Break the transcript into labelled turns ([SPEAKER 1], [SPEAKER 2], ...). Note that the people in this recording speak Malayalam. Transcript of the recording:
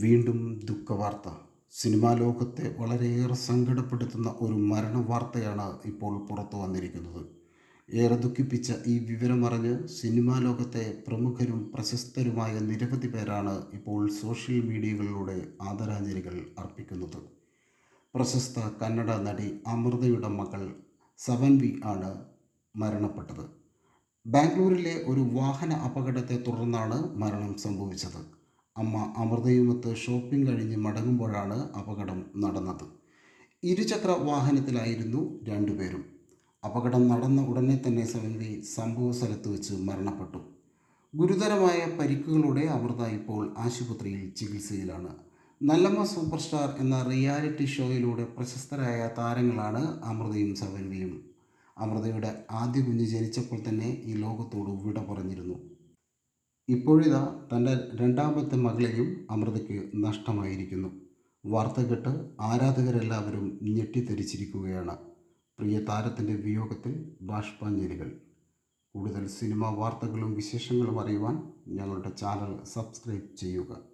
[SPEAKER 1] വീണ്ടും ദുഃഖവാർത്ത. സിനിമാ ലോകത്തെ വളരെയേറെ സങ്കടപ്പെടുത്തുന്ന ഒരു മരണ വാർത്തയാണ് ഇപ്പോൾ പുറത്തു വന്നിരിക്കുന്നത്. ഏറെ ദുഃഖിപ്പിച്ച ഈ വിവരമറിഞ്ഞ് സിനിമാ ലോകത്തെ പ്രമുഖരും പ്രശസ്തരുമായ നിരവധി പേരാണ് ഇപ്പോൾ സോഷ്യൽ മീഡിയകളിലൂടെ ആദരാഞ്ജലികൾ അർപ്പിക്കുന്നത്. പ്രശസ്ത കന്നഡ നടി അമൃതയുടെ മകൾ സവൻ വി ആണ് മരണപ്പെട്ടത്. ബാംഗ്ലൂരിലെ ഒരു വാഹന അപകടത്തെ തുടർന്നാണ് മരണം സംഭവിച്ചത്. അമ്മ അമൃതയുമൊത്ത് ഷോപ്പിംഗ് കഴിഞ്ഞ് മടങ്ങുമ്പോഴാണ് അപകടം നടന്നത്. ഇരുചക്ര വാഹനത്തിലായിരുന്നു രണ്ടുപേരും. അപകടം നടന്ന ഉടനെ തന്നെ സമിതി സംഭവ സ്ഥലത്ത് വെച്ച് മരണപ്പെട്ടു. ഗുരുതരമായ പരിക്കുകളോടെ അമൃത ഇപ്പോൾ ആശുപത്രിയിൽ ചികിത്സയിലാണ്. നല്ലമ്മ സൂപ്പർ സ്റ്റാർ എന്ന റിയാലിറ്റി ഷോയിലൂടെ പ്രശസ്തരായ താരങ്ങളാണ് അമൃതയും സവൻവിയും അമൃതയുടെ ആദ്യ കുഞ്ഞ് ജനിച്ചപ്പോൾ തന്നെ ഈ ലോകത്തോട് വിട പറഞ്ഞിരുന്നു. ഇപ്പോഴിതാ തന്റെ രണ്ടാമത്തെ മകളെയും അമൃതയ്ക്ക് നഷ്ടമായിരിക്കുന്നു. വാർത്ത കേട്ട് ആരാധകരെല്ലാവരും ഞെട്ടിത്തെരിച്ചിരിക്കുകയാണ്. പ്രിയ താരത്തിന്റെ വിയോഗത്തിൽ ബാഷ്പാഞ്ജലികൾ. കൂടുതൽ സിനിമാ വാർത്തകളും വിശേഷങ്ങളും അറിയുവാൻ ഞങ്ങളുടെ ചാനൽ സബ്സ്ക്രൈബ് ചെയ്യുക.